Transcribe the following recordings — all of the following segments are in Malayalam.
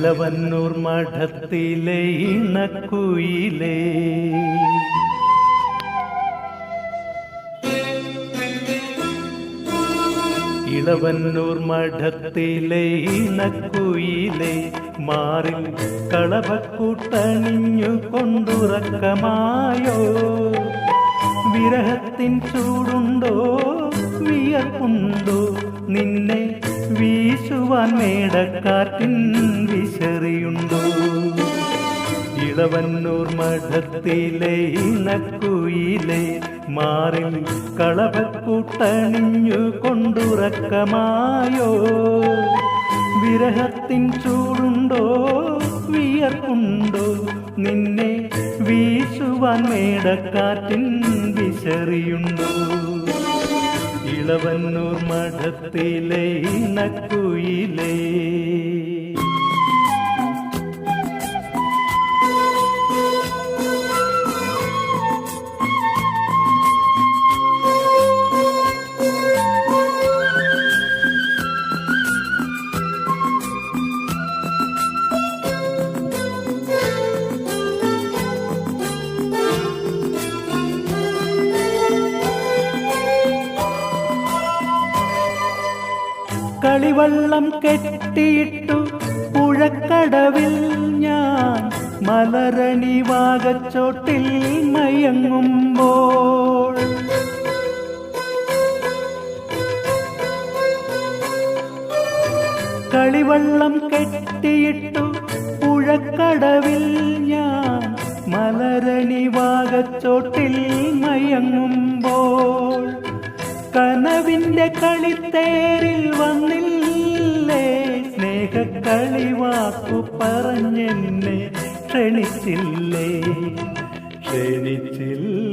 ഇളവന്നൂർ മഠത്തിലെ ഇണക്കുയിലേ. ഇളവന്നൂർ മഠത്തിലെ ഇണക്കുയിലെ മാറിൽ കളവക്കൂട്ടണിഞ്ഞു കൊണ്ടുറക്കമായോ. വിരഹത്തിൻ ചൂടുണ്ടോ? വിയർപ്പുണ്ടോ? നിന്നെ വീശുവാൻ മേടക്കാറ്റിൻ വിശറിയുണ്ടോ? ഇളവന്നൂർ മഠത്തിലെ ഇണക്കുയിലെ മാറിൽ കളവക്കൂട്ടണിഞ്ഞു കൊണ്ടുറക്കമായോ? വിരഹത്തിൻ ചൂടുണ്ടോ? വിയർപ്പുണ്ടോ? നിന്നെ വീശുവാൻ മേടക്കാറ്റിൻ വിശറിയുണ്ടോ? ഇളവന്നൂർ മഠത്തിലെ ഇണക്കുയിലേ കളിവള്ളം കെട്ടിയിട്ടു പുഴക്കടവിൽ ഞാൻ മലരണി വാകച്ചോട്ടിൽ മയങ്ങുമ്പോൾ. കളിവള്ളം കെട്ടിയിട്ടു പുഴക്കടവിൽ ഞാൻ മലരണി വാകച്ചോട്ടിൽ മയങ്ങുമ്പോൾ. കനവിന്റെ കളിത്തേരിൽ വന്നില്ലേ? സ്നേഹക്കളിവാക്കു പറഞ്ഞെന്നെ ക്ഷണിച്ചില്ലേ? ക്ഷണിച്ചില്ലേ?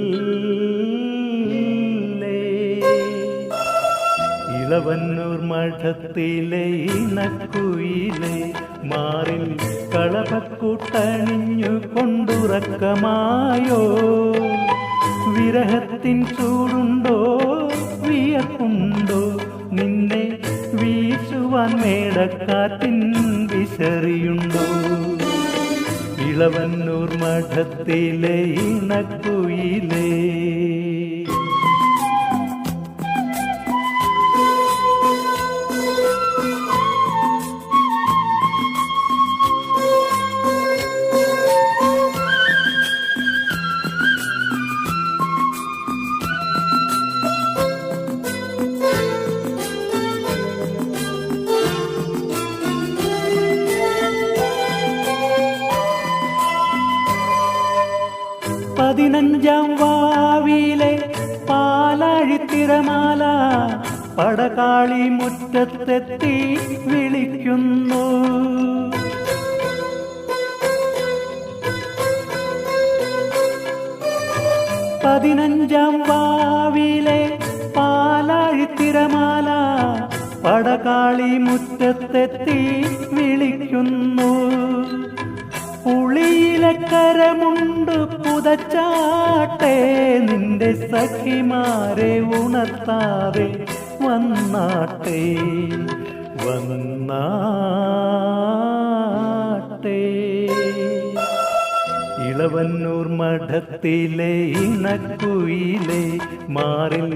ഇളവന്നൂർ മഠത്തിലെ ഇണക്കുയിലെ മാറിൽ കളപക്കൂട്ടണിഞ്ഞു കൊണ്ടുറക്കമായോ? വിരഹത്തിൻ ചൂടുണ്ടോ മേടക്കാറ്റിൻ വിശറിയുണ്ടോ? ഇളവന്നൂർ മഠത്തിലെ ഇണക്കുയിലേ. പതിനഞ്ചാം വാവിയിലെ പാലാഴിത്തിരമാല പടകാളി മുറ്റത്തെത്തി വിളിക്കുന്നു. പതിനഞ്ചാം വാവിലെ പാലാഴിത്തിരമാല പടകാളി മുറ്റത്തെത്തി വിളിക്കുന്നു. പുളിയിലക്കരമുണ്ട് പുതച്ചാട്ടെ നിന്റെ സഖിമാരെ ഉണർത്താതെ വന്നാട്ടെ വന്നാട്ടെ. ഇളവന്നൂർ മഠത്തിലെ ഇണക്കുയിലെ മാറിൽ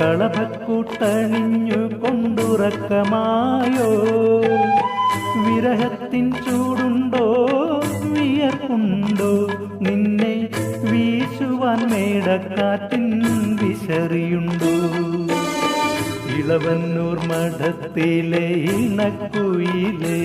കളഭക്കൂട്ടണിഞ്ഞു കൊണ്ടുറക്കമായോ? വിരഹത്തിൻ ചൂടുണ്ടോ വിയർപ്പുണ്ടോ നിന്നെ വീശുവാൻ മേടക്കാറ്റിൻ വിശറിയുണ്ടോ? ഇളവന്നൂർ മഠത്തിലെ ഇണക്കുയിലേ.